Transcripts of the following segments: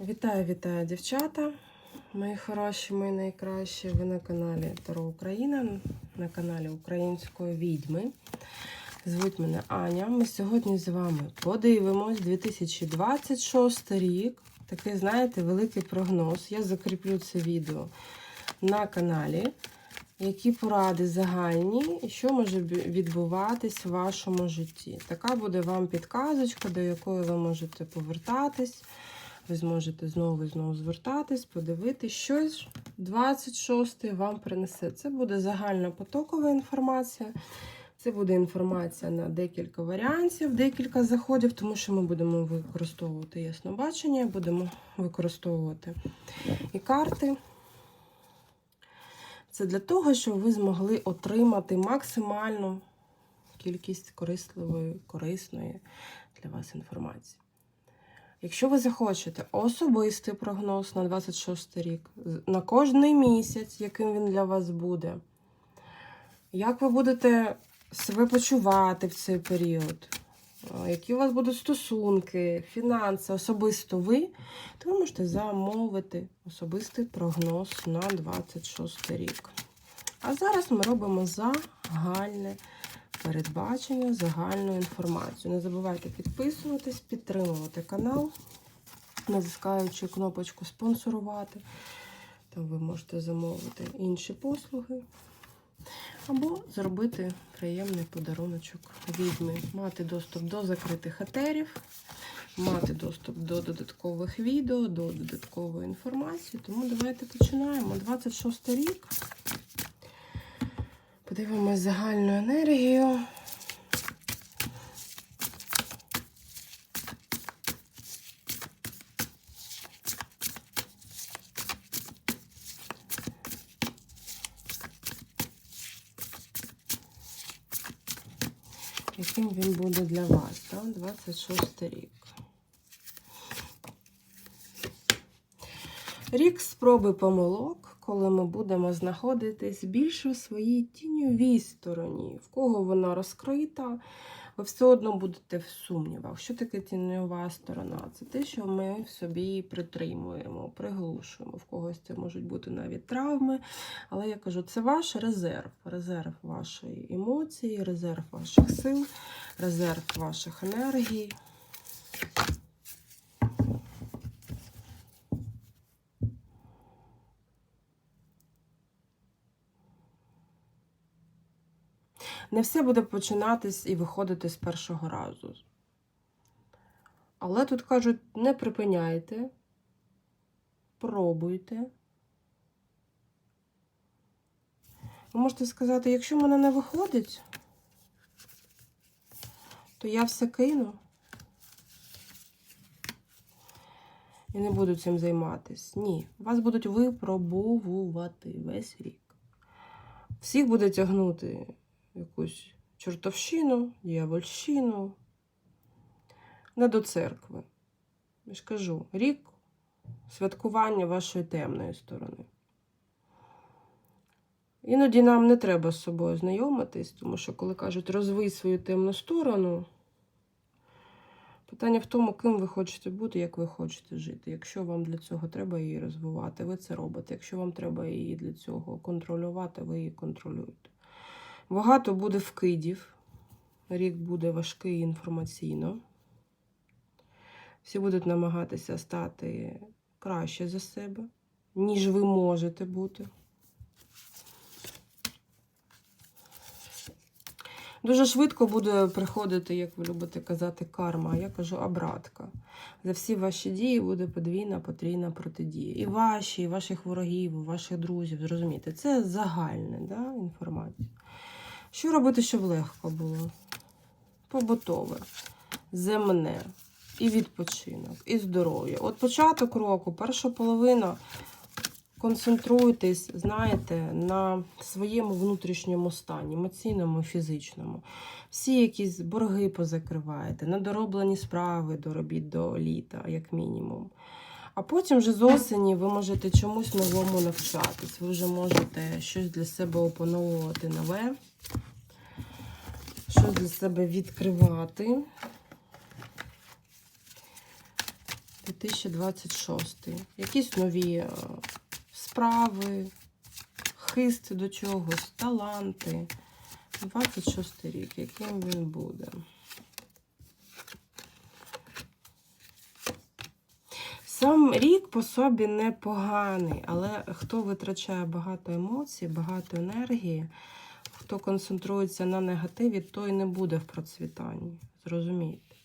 Вітаю, вітаю, дівчата. Мої хороші, мої найкращі. Ви на каналі Таро Україна, на каналі Української відьми. Звуть мене Аня. Ми сьогодні з вами подивимось 2026 рік. Такий, знаєте, великий прогноз. Я закріплю це відео на каналі. Які поради загальні і що може відбуватись в вашому житті? Така буде вам підказочка, до якої ви можете повертатись. Ви зможете знову і знову звертатись, подивитись, що ж 26 вам принесе. Це буде загальна потокова інформація. Це буде інформація на декілька варіантів, декілька заходів, тому що ми будемо використовувати яснобачення, будемо використовувати і карти. Це для того, щоб ви змогли отримати максимальну кількість корисливої, корисної для вас інформації. Якщо ви захочете особистий прогноз на 26 рік, на кожний місяць, яким він для вас буде, як ви будете себе почувати в цей період, які у вас будуть стосунки, фінанси, особисто ви, то ви можете замовити особистий прогноз на 26 рік. А зараз ми робимо загальне передбачення, загальну інформацію. Не забувайте підписуватись, підтримувати канал, натискаючи кнопочку спонсорувати. Там ви можете замовити інші послуги. Або зробити приємний подаруночок відьми, мати доступ до закритих етерів, мати доступ до додаткових відео, до додаткової інформації. Тому давайте починаємо. 26 рік. Подивимось загальну енергію. Яким він буде для вас, так? 26 рік. Рік спроби помилок, коли ми будемо знаходитись більше в своїй тіньовій стороні. В кого вона розкрита, ви все одно будете в сумнівах. Що таке тіньова сторона? Це те, що ми в собі притримуємо, приглушуємо. В когось це можуть бути навіть травми. Але я кажу, це ваш резерв, резерв вашої емоції, резерв ваших сил, резерв ваших енергій. Не все буде починатись і виходити з першого разу. Але тут кажуть, не припиняйте, пробуйте. Ви можете сказати, якщо в мене не виходить, то я все кину і не буду цим займатися. Ні, вас будуть випробовувати весь рік. Всіх буде тягнути якусь чортовщину, дьявольщину, не до церкви. Я ж кажу, рік святкування вашої темної сторони. Іноді нам не треба з собою знайомитись, тому що, коли кажуть, розвий свою темну сторону, питання в тому, ким ви хочете бути, як ви хочете жити. Якщо вам для цього треба її розвивати, ви це робите. Якщо вам треба її для цього контролювати, ви її контролюєте. Багато буде вкидів. Рік буде важкий інформаційно. Всі будуть намагатися стати краще за себе, ніж ви можете бути. Дуже швидко буде приходити, як ви любите казати, карма. Я кажу обратка. За всі ваші дії буде подвійна, потрійна протидія. І ваші, і ваших ворогів, і ваших друзів. Зрозумієте, це загальна да, інформація. Що робити, щоб легко було? Побутове, земне, і відпочинок, і здоров'я. От початок року, перша половина. Концентруйтесь, знаєте, на своєму внутрішньому стані, емоційному, фізичному. Всі якісь борги позакриваєте, недороблені справи доробіть до літа, як мінімум. А потім вже з осені ви можете чомусь новому навчатись. Ви вже можете щось для себе опановувати нове, щось для себе відкривати. 2026. Якісь нові е, справи, хист до чогось, таланти. 26 рік, яким він буде. Сам рік по собі непоганий, але хто витрачає багато емоцій, багато енергії, хто концентрується на негативі, той не буде в процвітанні. Зрозумійте.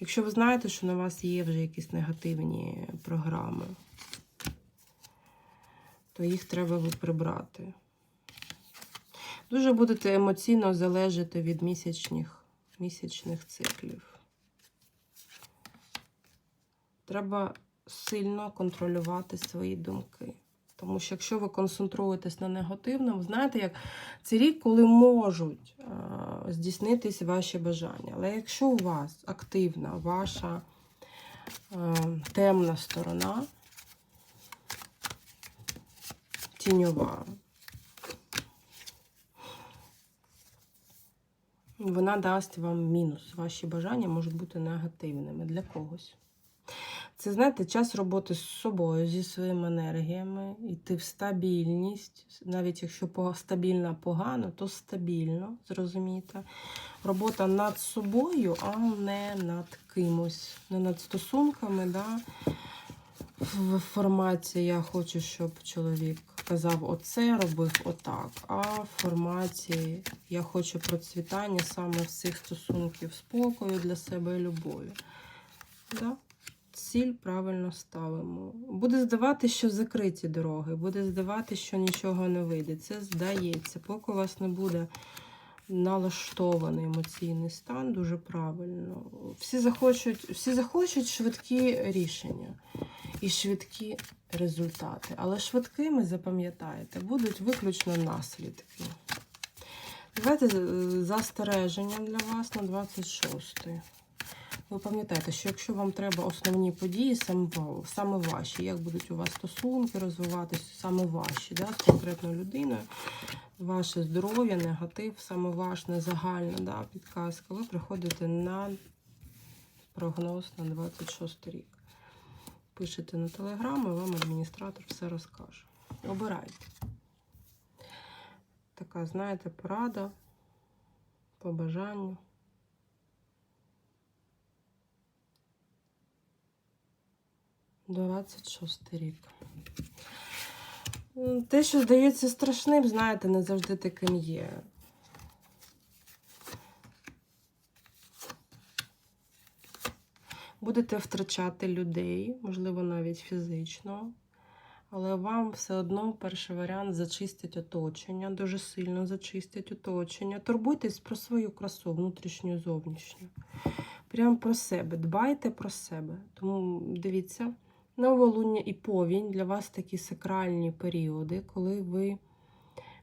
Якщо ви знаєте, що на вас є вже якісь негативні програми, то їх треба прибрати. Дуже будете емоційно залежати від місячних, місячних циклів. Треба сильно контролювати свої думки. Тому що якщо ви концентруєтесь на негативному, знаєте, як це рік, коли можуть а, здійснитись ваші бажання. Але якщо у вас активна ваша а, темна сторона, тіньова, вона дасть вам мінус. Ваші бажання можуть бути негативними для когось. Це, знаєте, час роботи з собою, зі своїми енергіями, йти в стабільність. Навіть якщо стабільно погано, то стабільно, зрозумієте. Робота над собою, а не над кимось, не над стосунками. Да? В форматі я хочу, щоб чоловік казав оце, робив отак. А в форматі я хочу процвітання саме всіх стосунків спокою для себе і любові. Да? Ціль правильно ставимо. Буде здавати, що закриті дороги, буде здавати, що нічого не вийде. Це здається, поки у вас не буде налаштований емоційний стан, дуже правильно. Всі захочуть, всі захочуть швидкі рішення і швидкі результати. Але швидкими, запам'ятаєте, будуть виключно наслідки. Давайте застереження для вас на 26-й. Ви пам'ятаєте, що якщо вам треба основні події, саме ваші, як будуть у вас стосунки розвиватися, саме ваші, да, з конкретною людиною, ваше здоров'я, негатив, саме ваш, не загальна да, підказка, ви приходите на прогноз на 26 рік. Пишете на телеграму, і вам адміністратор все розкаже. Обирайте. Така, знаєте, порада, побажання. 26 рік. Те, що здається страшним, знаєте, не завжди таким є. Будете втрачати людей, можливо, навіть фізично, але вам все одно перший варіант зачистить оточення, дуже сильно зачистить оточення. Турбуйтесь про свою красу, внутрішню і зовнішню. Прямо про себе. Дбайте про себе. Тому дивіться новолуння і повінь для вас такі сакральні періоди, коли ви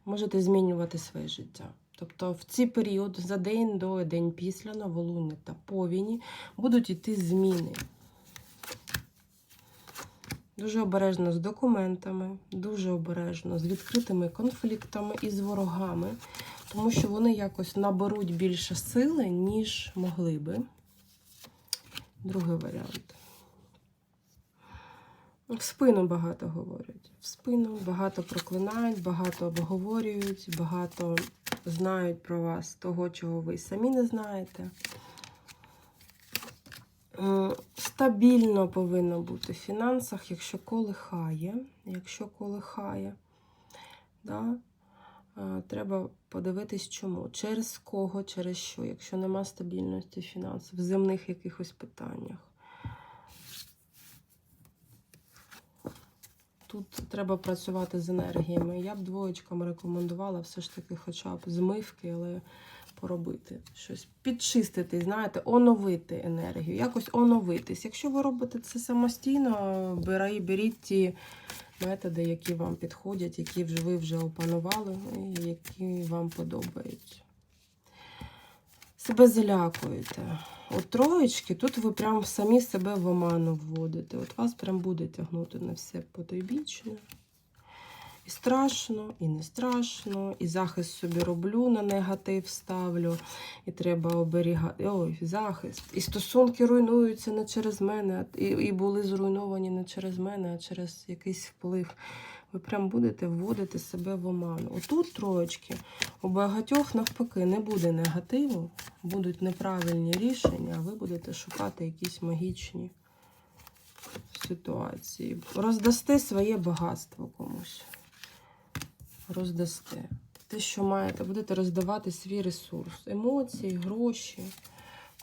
можете змінювати своє життя. Тобто в ці періоди за день до день після новолуння та повіні будуть йти зміни. Дуже обережно з документами, дуже обережно з відкритими конфліктами і з ворогами, тому що вони якось наберуть більше сили, ніж могли би. Другий варіант. В спину багато говорять. В спину багато проклинають, багато обговорюють, багато знають про вас того, чого ви самі не знаєте. Стабільно повинно бути в фінансах, якщо колихає. Якщо колихає, да, треба подивитись, чому. Через кого, через що, якщо нема стабільності фінансів, в земних якихось питаннях. Тут треба працювати з енергіями. Я б двоєчкам рекомендувала все ж таки хоча б змивки, але поробити щось, підчистити, знаєте, оновити енергію, якось оновитись. Якщо ви робите це самостійно, бери, беріть ті методи, які вам підходять, які ви вже опанували, і які вам подобаються. Себе залякуєте. От троєчки, тут ви прям самі себе в оману вводите. От вас прям буде тягнути на все потойбічне. І страшно, і не страшно, і захист собі роблю на негатив ставлю, і треба оберігати. Ой, захист. І стосунки руйнуються не через мене, і, і були зруйновані не через мене, а через якийсь вплив. Ви прям будете вводити себе в оману. Отут троєчки, у багатьох навпаки не буде негативу, будуть неправильні рішення, а ви будете шукати якісь магічні ситуації. Роздасте своє багатство комусь. Роздасте. Те, що маєте, будете роздавати свій ресурс, емоції, гроші.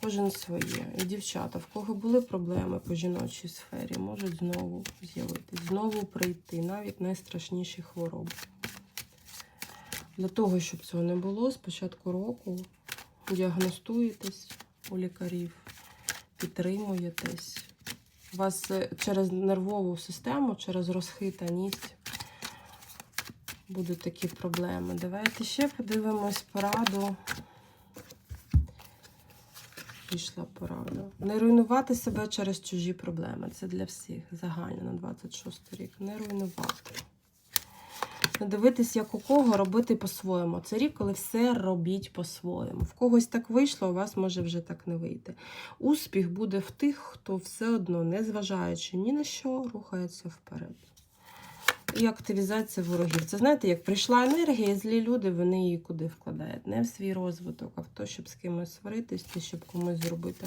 Кожен своє. І дівчата, в кого були проблеми по жіночій сфері, можуть знову з'явитись, знову прийти, навіть найстрашніші хвороби. Для того, щоб цього не було, з початку року діагностуєтесь у лікарів, підтримуєтесь. У вас е, через нервову систему, через розхитаність будуть такі проблеми. Давайте ще подивимось пораду. Пішла порада. Не руйнувати себе через чужі проблеми. Це для всіх загально на 26 рік. Не руйнувати. Не дивитись, як у кого робити по-своєму. Це рік, коли все робіть по-своєму. В когось так вийшло, у вас може вже так не вийти. Успіх буде в тих, хто все одно, незважаючи ні на що, рухається вперед. І активізація ворогів. Це знаєте, як прийшла енергія, і злі люди, вони її куди вкладають? Не в свій розвиток, а в те, щоб з кимось сваритись, щоб комусь зробити,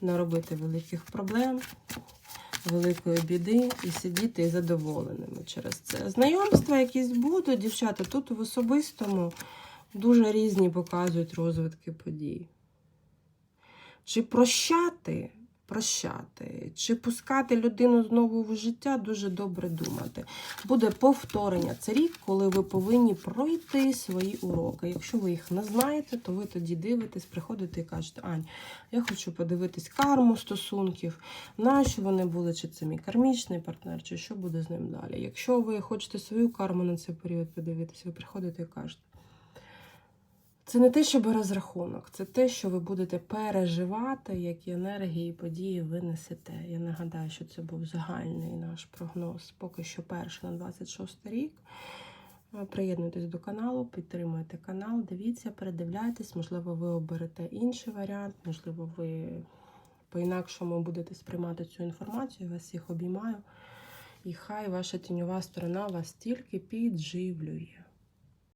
наробити великих проблем, великої біди і сидіти задоволеними через це. Знайомства якісь будуть, дівчата, тут в особистому дуже різні показують розвитки подій. Чи прощати? Прощати, чи пускати людину знову в життя, дуже добре думати. Буде повторення. Це рік, коли ви повинні пройти свої уроки. Якщо ви їх не знаєте, то ви тоді дивитесь, приходите і кажете, Ань, я хочу подивитись карму стосунків, нащо вони були, чи це мій кармічний партнер, чи що буде з ним далі. Якщо ви хочете свою карму на цей період подивитись, ви приходите і кажете. Це не те, щоб розрахунок, це те, що ви будете переживати, які енергії, і події ви несете. Я нагадаю, що це був загальний наш прогноз, поки що перший на 26 рік. Е, Приєднуйтесь до каналу, підтримуйте канал, дивіться, передивляйтесь, можливо, ви оберете інший варіант, можливо, ви по-інакшому будете сприймати цю інформацію. Я вас всіх обіймаю. І хай ваша тіньова сторона вас тільки підживлює.